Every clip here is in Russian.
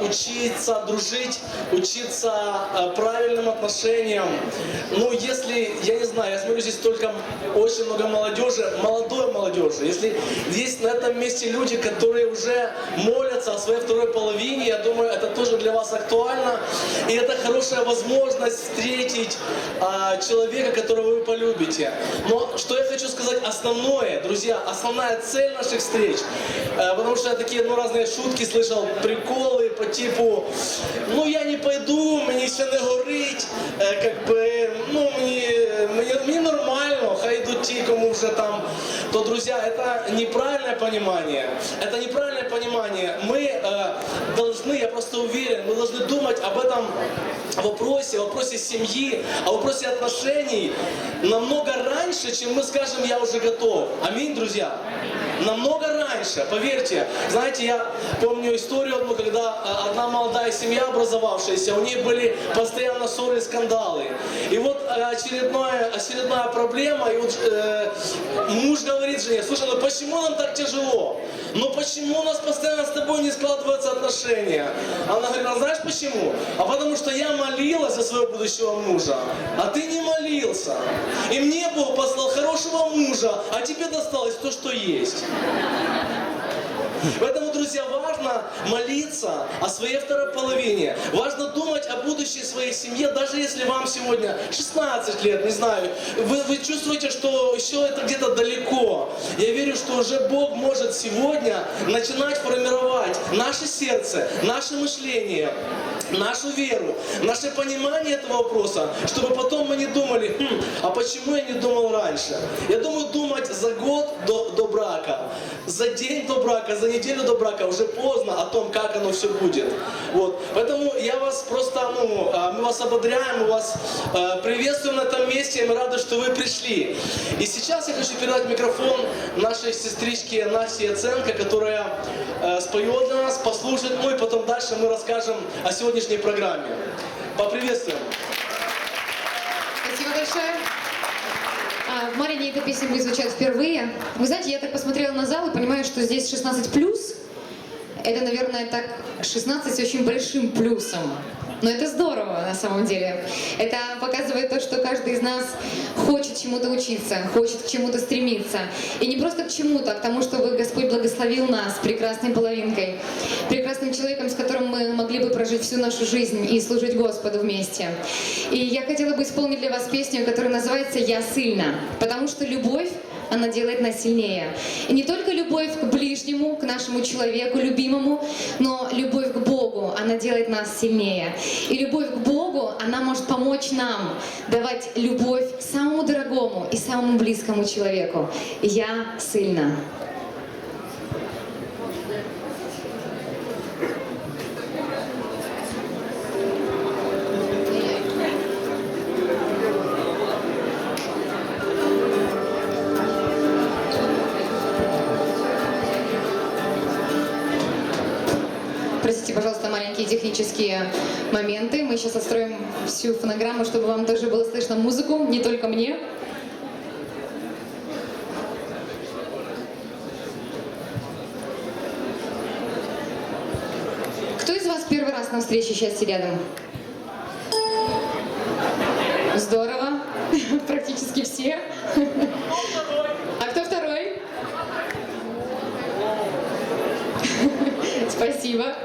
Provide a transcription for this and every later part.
учиться дружить, учиться э, правильным отношениям. Ну, если, я не знаю, я смотрю, здесь только очень много молодежи, молодой молодежи. Если есть на этом месте люди, которые уже молятся о своей второй половине, я думаю, это тоже для вас актуально. И это хорошая возможность встретить а, человека, которого вы полюбите. Но что я хочу сказать, основное, друзья, основная цель наших встреч, э, потому что я такие ну, разные шутки слышал, приколы типу, ну я не пойду, мені ще не горить, е, как бы, ну мені, мені, мені нормально, хай йдуть ті, кому вже там. То, друзья, это неправильное понимание. Это неправильное понимание. Мы э, должны, я просто уверен, мы должны думать об этом вопросе, о вопросе семьи, о вопросе отношений намного раньше, чем мы скажем, я уже готов. Аминь, друзья. Намного раньше, поверьте. Знаете, я помню историю одну, когда э, одна молодая семья образовавшаяся, у них были постоянно ссоры и скандалы. И вот э, очередная, очередная проблема, и вот э, муж говорит жене, слушай, ну почему нам так тяжело? Ну почему у нас постоянно с тобой не складываются отношения? Она говорит, а знаешь почему? А потому что я молилась за своего будущего мужа, а ты не молился. И мне Бог послал хорошего мужа, а тебе досталось то, что есть. Поэтому, друзья, важно молиться о своей второй половине. Важно думать о будущей своей семье, даже если вам сегодня 16 лет, не знаю. Вы, вы чувствуете, что еще это где-то далеко. Я верю, что уже Бог может сегодня начинать формировать наше сердце, наше мышление, нашу веру, наше понимание этого вопроса, чтобы потом мы не думали, «Хм, а почему я не думал раньше? Я думаю, думать за год до, до брака, за день до брака, за неделю до брака уже поздно о том, как оно все будет. Вот. Поэтому я вас просто, ну, а, мы вас ободряем, мы вас э, приветствуем на этом месте, и мы рады, что вы пришли. И сейчас я хочу передать микрофон нашей сестричке Насте Яценко, которая э, споет для нас, послушает, ну и потом дальше мы расскажем о сегодняшней программе. Поприветствуем. Спасибо большое. А, В Марине эта песня будет звучать впервые. Вы знаете, я так посмотрела на зал и понимаю, что здесь 16 плюс. Это, наверное, так 16 с очень большим плюсом. Но это здорово на самом деле. Это показывает то, что каждый из нас хочет чему-то учиться, хочет к чему-то стремиться. И не просто к чему-то, а к тому, чтобы Господь благословил нас прекрасной половинкой, прекрасным человеком, с которым мы могли бы прожить всю нашу жизнь и служить Господу вместе. И я хотела бы исполнить для вас песню, которая называется «Я сильна», потому что любовь она делает нас сильнее. И не только любовь к ближнему, к нашему человеку, любимому, но любовь к Богу, она делает нас сильнее. И любовь к Богу, она может помочь нам давать любовь самому дорогому и самому близкому человеку. Я сильна. Простите, пожалуйста, маленькие технические моменты. Мы сейчас отстроим всю фонограмму, чтобы вам тоже было слышно музыку, не только мне. Кто из вас первый раз на встрече счастья рядом? Здорово. Практически все. А кто второй? Спасибо.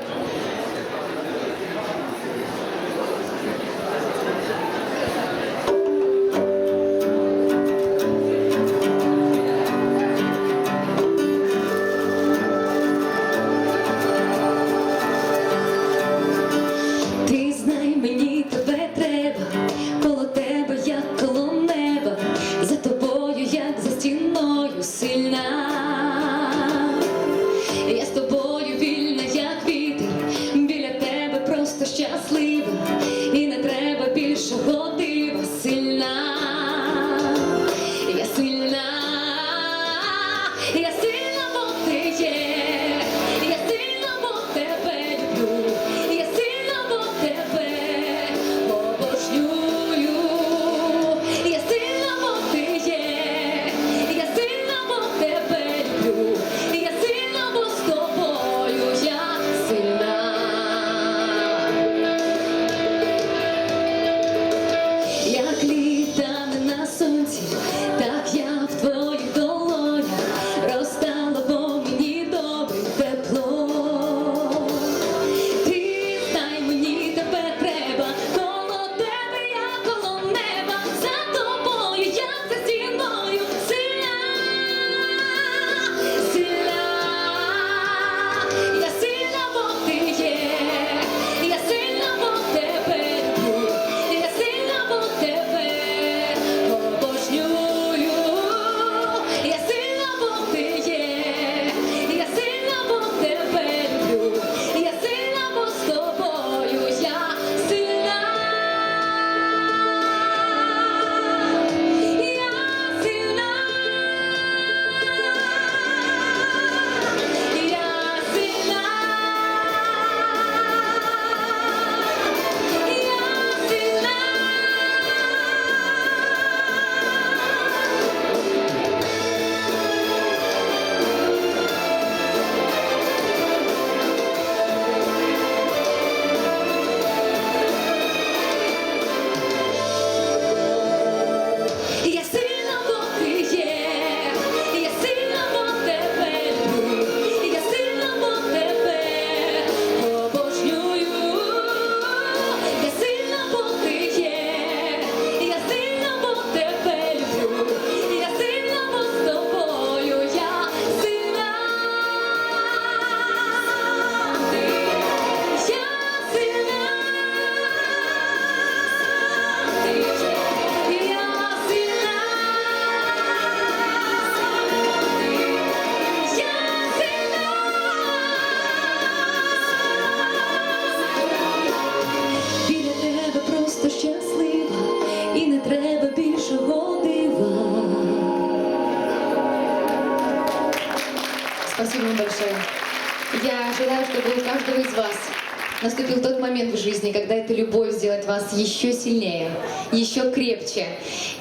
Вас еще сильнее, еще крепче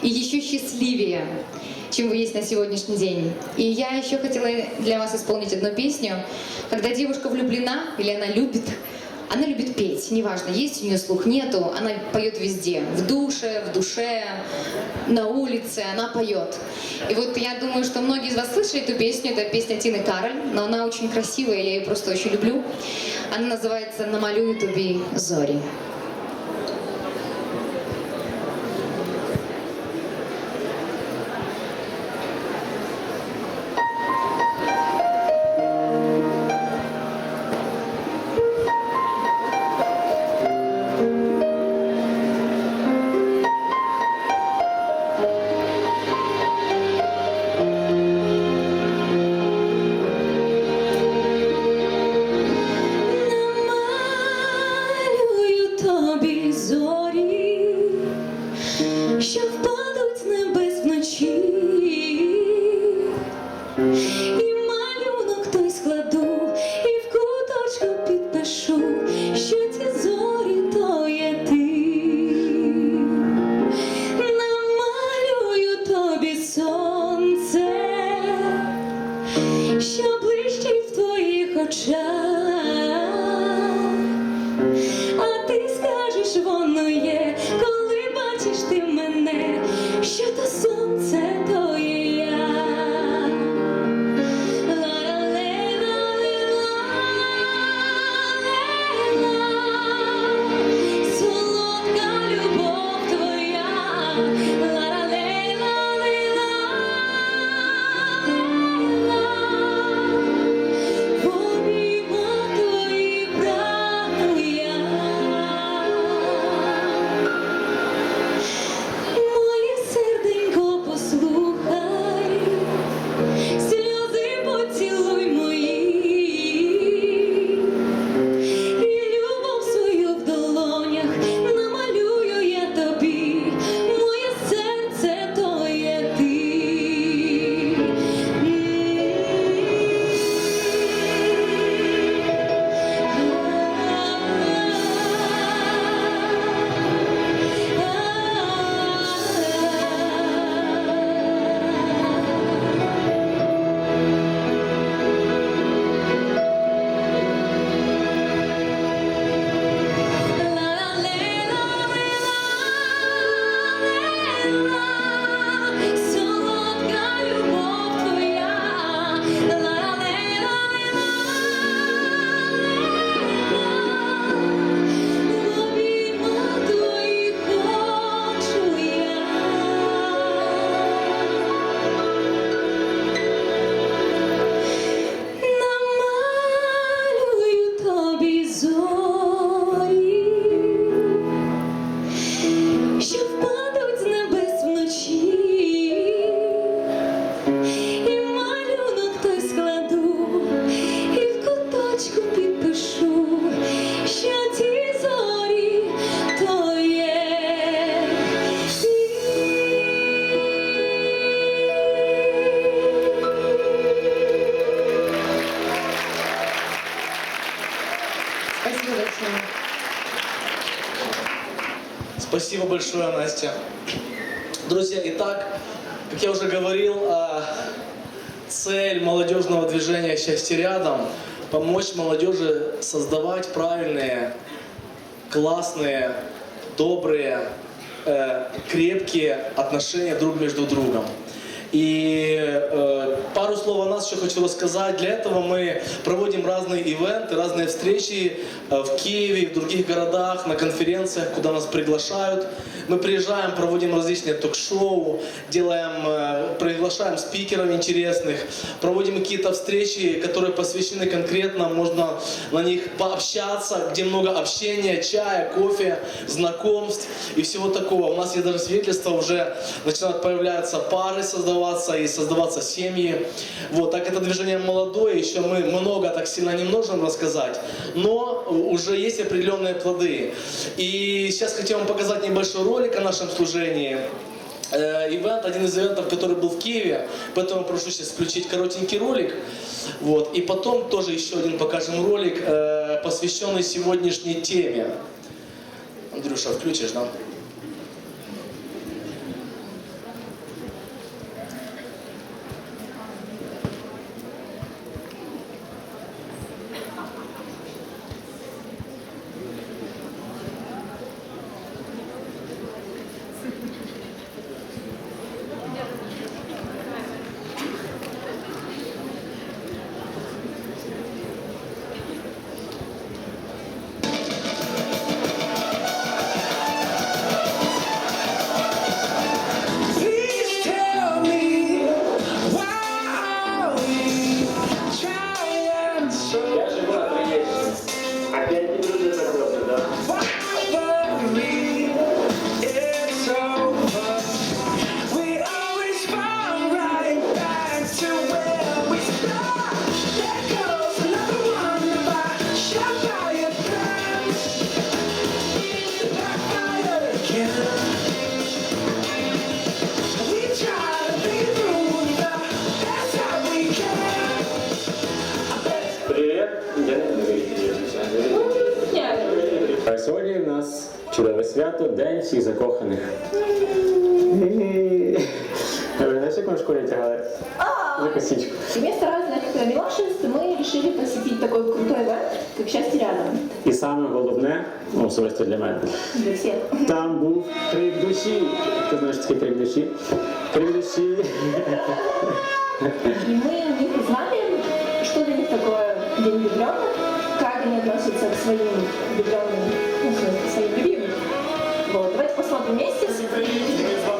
и еще счастливее, чем вы есть на сегодняшний день. И я еще хотела для вас исполнить одну песню. Когда девушка влюблена или она любит, она любит петь, неважно, есть у нее слух, нету, она поет везде, в душе, в душе, на улице, она поет. И вот я думаю, что многие из вас слышали эту песню, это песня Тины Кароль, но она очень красивая, я ее просто очень люблю. Она называется «Намалюю тобі зорі». Большое, Настя. Друзья, итак, как я уже говорил, а, цель молодежного движения «Счастье рядом» – помочь молодежи создавать правильные, классные, добрые, э, крепкие отношения друг между другом. И э, пару слов о нас еще хочу рассказать. Для этого мы проводим разные ивенты, разные встречи э, в Киеве, в других городах, на конференциях, куда нас приглашают. Мы приезжаем, проводим различные ток-шоу, делаем, э, приглашаем спикеров интересных, проводим какие-то встречи, которые посвящены конкретно, можно на них пообщаться, где много общения, чая, кофе, знакомств и всего такого. У нас есть даже свидетельства, уже начинают появляться пары создаваться и создаваться семьи. Вот, так это движение молодое, еще мы много так сильно не можем рассказать, но уже есть определенные плоды. И сейчас хотел вам показать небольшой ролик о нашем служении. Э, Ивент, один из ивентов, который был в Киеве, поэтому прошу сейчас включить коротенький ролик. Вот. И потом тоже еще один покажем ролик. Э, посвященный сегодняшней теме. Андрюша, включишь, да? Ви знаєш, як ми в школі тягали? За косичку. И вместо разных милашеств мы решили посетить такой крутой ивент, как «Счастье рядом» І саме головне, ну, особисто для мене, для всех. там був крик душі. Ти знаєш, що таке крик душі? Крик душі. И мы у них узнали, что для них такое День влюбленных, как они относятся к своим влюбленным, ну, к своим любимым. Вот, давайте посмотрим вместе. Що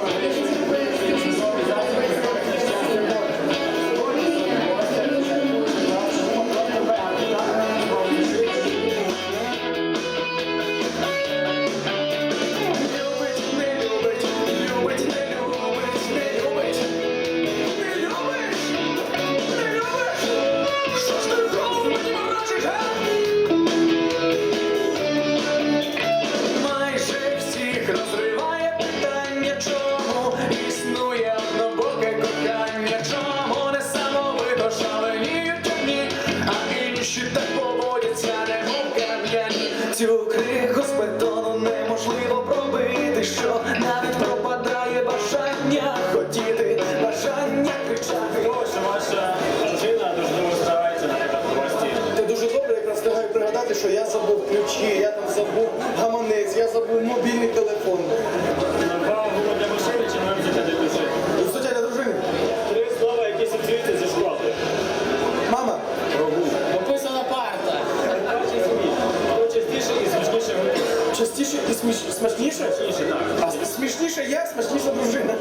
с- смішніше я, смачніша дружина.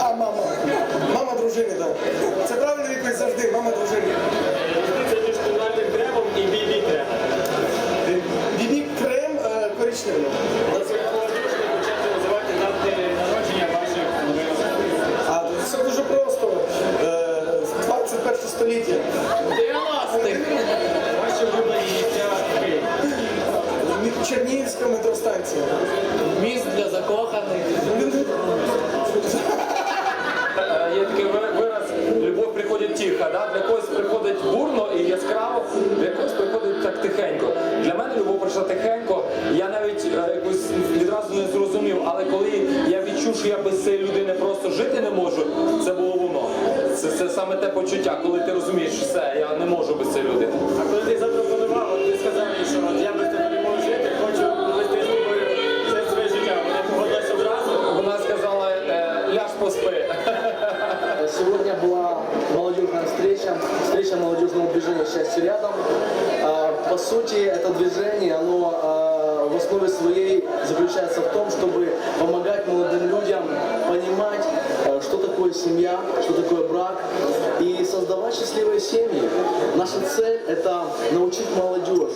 А мама. Мама дружини, так. Це те почуття, коли ти розумієш, все, я не можу без цієї людини. А коли ти запропонував, от ти сказав їй, що от я без тебе не можу жити, хочу вести з тобою все своє життя. Вона погодилась одразу. Вона сказала, е, ляж поспи. Сегодня была молодежная встреча, встреча молодежного движения «Счастье рядом». А, По сути, это движение, оно а, в основе своей заключается в том, чтобы помогать молодым людям понимать, а, что такое семья, что такое брак, и создавать счастливые семьи. Наша цель – это научить молодежь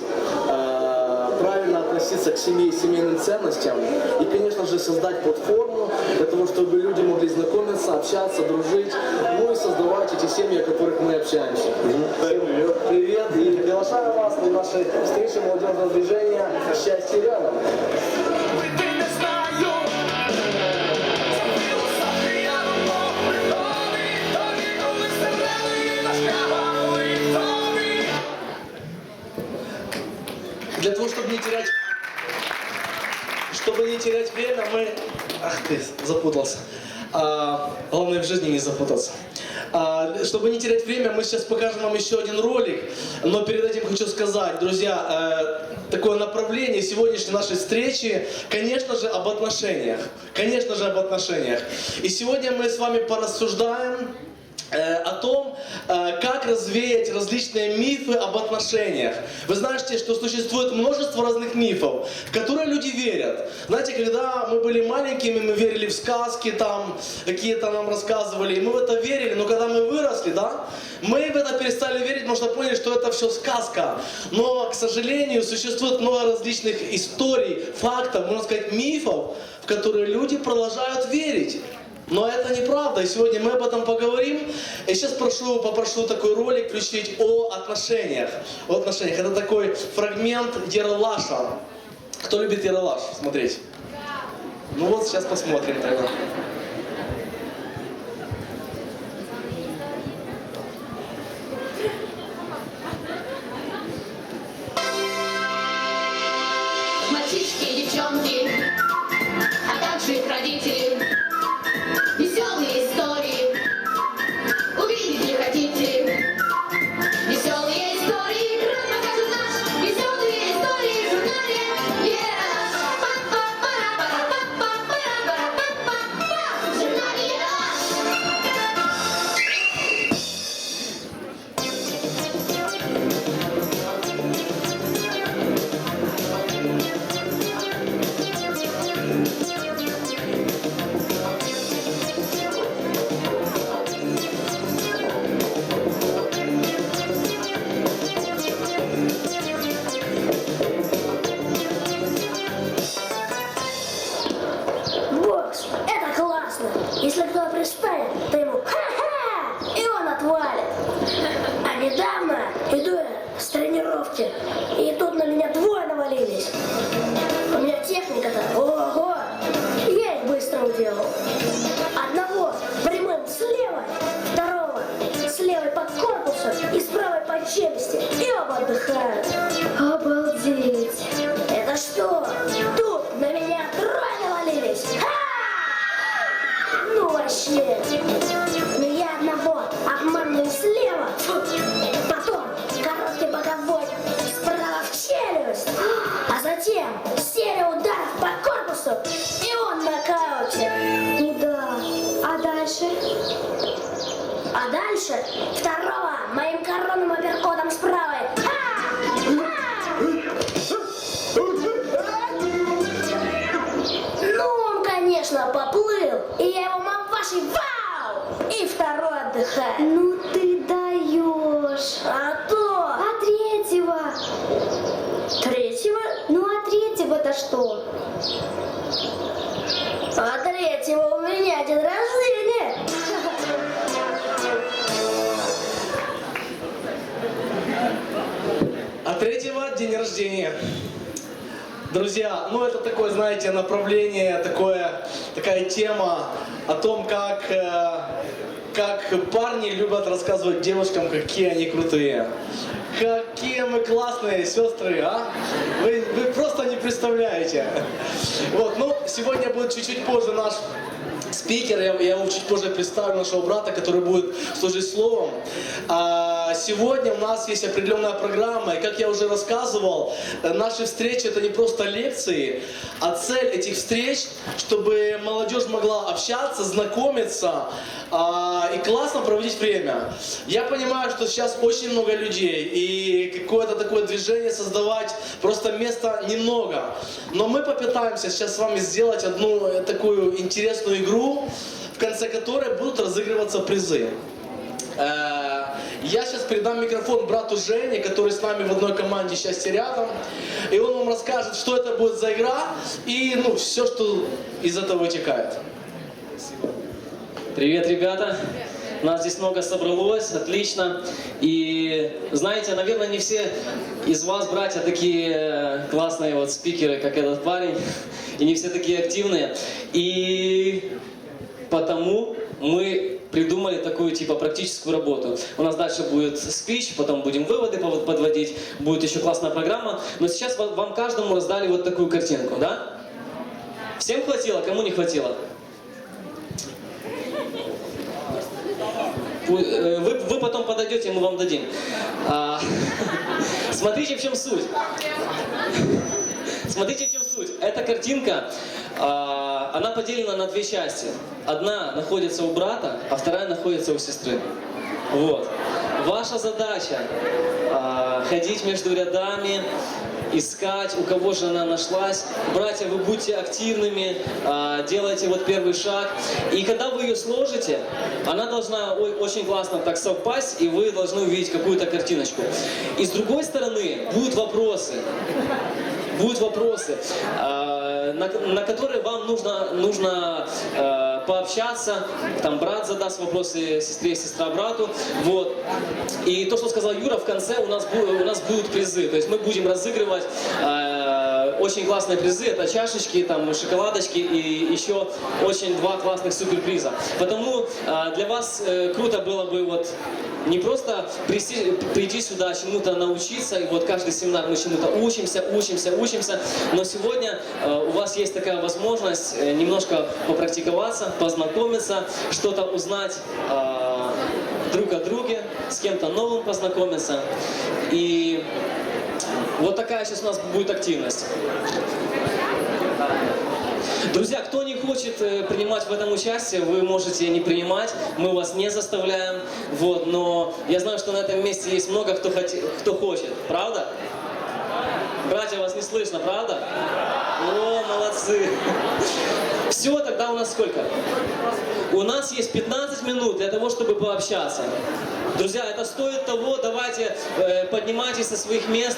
а, правильно относиться к семье и семейным ценностям. И, конечно же, создать платформу для того, чтобы люди могли знакомиться, общаться, дружить, ну и создавать эти семьи, о которых мы общаемся. Всем привет и приглашаю вас на нашей встрече молодежного движения «Счастье запутался. А, главное в жизни не запутаться. А, чтобы не терять время, мы сейчас покажем вам еще один ролик. Но перед этим хочу сказать, друзья, э, такое направление сегодняшней нашей встречи, конечно же, об отношениях. Конечно же, об отношениях. И сегодня мы с вами порассуждаем о том, э, как развеять различные мифы об отношениях. Вы знаете, что существует множество разных мифов, в которые люди верят. Знаете, когда мы были маленькими, мы верили в сказки, там какие-то нам рассказывали, и мы в это верили, но когда мы выросли, да, мы в это перестали верить, потому что поняли, что это все сказка. Но, к сожалению, существует много различных историй, фактов, можно сказать, мифов, в которые люди продолжают верить. Но это неправда, и сегодня мы об этом поговорим. И сейчас прошу, попрошу такой ролик включить о отношениях. О отношениях. Это такой фрагмент Ералаша. Кто любит Ералаш смотреть? Ну вот сейчас посмотрим тогда. Уделал. Одного прямым слева, второго с левой под корпусом и с правой под челюсти, и оба отдыхают. Обалдеть. Это что? Тут на меня трое навалились. Ха! Ну вообще. Но я одного обманываю слева, потом короткий боковой справа в челюсть, а затем серия ударов по корпусу, Дальше второго моим коронным апперкотом с правой. Ха! Ха! Ну, он, конечно, поплыл, и я его мамашей вау! И второй отдыхает. Ну Друзья, ну это такое, знаете, направление, такое, такая тема о том, как, э, как парни любят рассказывать девушкам, какие они крутые. Какие мы классные сестры, а? Вы, вы просто не представляете. Вот, ну, сегодня будет чуть-чуть позже наш спикер, я, я его чуть позже представлю, нашего брата, который будет служить словом. А, сегодня у нас есть определенная программа, и как я уже рассказывал, э, наши встречи это не просто лекции, а цель этих встреч, чтобы молодежь могла общаться, знакомиться а, и классно проводить время. Я понимаю, что сейчас очень много людей, и какое-то такое движение создавать просто места немного. Но мы попытаемся сейчас с вами сделать одну э, такую интересную игру, в конце которой будут разыгрываться призы. Я сейчас передам микрофон брату Жене, который с нами в одной команде счастье рядом. И он вам расскажет, что это будет за игра и ну, все, что из этого вытекает. Привет, ребята! Нас здесь много собралось, отлично. И знаете, наверное, не все из вас, братья, такие э, классные вот спикеры, как этот парень. И не все такие активные. И потому мы придумали такую типа практическую работу. У нас дальше будет спич, потом будем выводы подводить, будет еще классная программа. Но сейчас ва- вам каждому раздали вот такую картинку, да? Всем хватило, кому не хватило? Э, Вы, вы потом подойдете, мы вам дадим. А, смотрите, в чем суть. Смотрите, в чем суть. Эта картинка, а, она поделена на две части. Одна находится у брата, а вторая находится у сестры. Вот. Ваша задача а, ходить между рядами, искать, у кого же она нашлась. Братья, вы будьте активными, а, делайте вот первый шаг. И когда вы ее сложите, она должна очень классно так совпасть, и вы должны увидеть какую-то картиночку. И с другой стороны будут вопросы будут вопросы, э, на, на которые вам нужно, нужно э, пообщаться. Там брат задаст вопросы сестре, сестра брату. Вот. И то, что сказал Юра, в конце у нас, у нас будут призы. То есть мы будем разыгрывать э, очень классные призы. Это чашечки, там, шоколадочки и еще очень два классных суперприза. Потому э, для вас э, круто было бы вот не просто прийти, прийти сюда, чему-то научиться, и вот каждый семинар мы чему-то учимся, учимся, учимся, но сегодня э, у вас есть такая возможность э, немножко попрактиковаться, познакомиться, что-то узнать э, друг о друге, с кем-то новым познакомиться. И вот такая сейчас у нас будет активность. Друзья, кто не хочет э, принимать в этом участие, вы можете не принимать, мы вас не заставляем, вот, но я знаю, что на этом месте есть много кто, хоти- кто хочет, правда? Братья, вас не слышно, правда? О, молодцы! Все, тогда у нас сколько? У нас есть 15 минут для того, чтобы пообщаться. Друзья, это стоит того, давайте э, поднимайтесь со своих мест.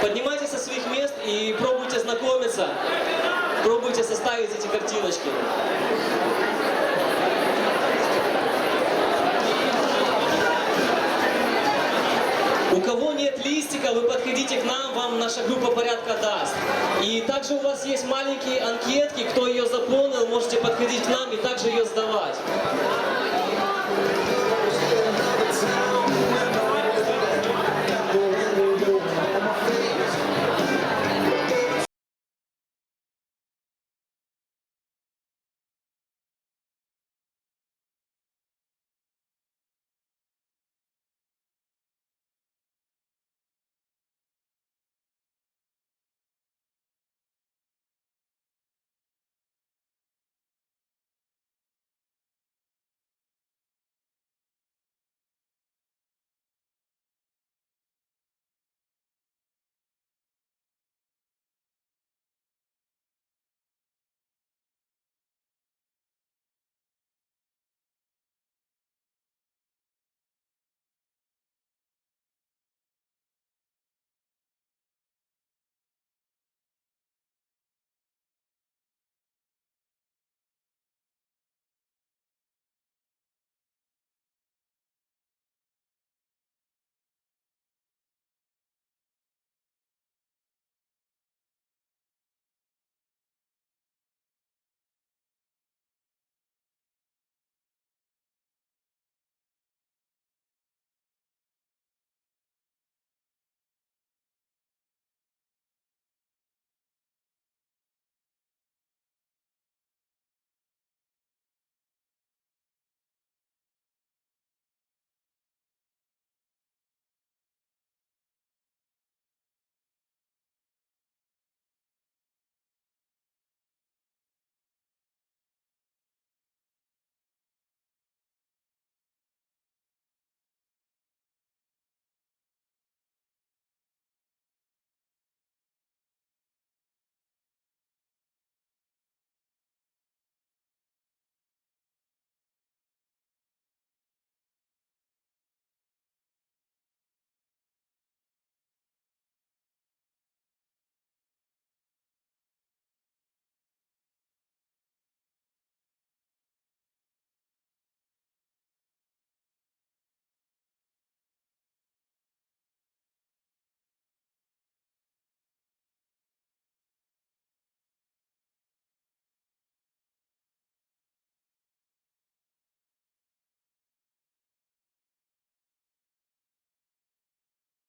Поднимайтесь со своих мест и пробуйте знакомиться. Пробуйте составить эти картиночки. У кого нет листика, вы подходите к нам, вам наша группа порядка даст. И также у вас есть маленькие анкетки, кто ее заполнил, можете подходить к нам и также ее сдавать.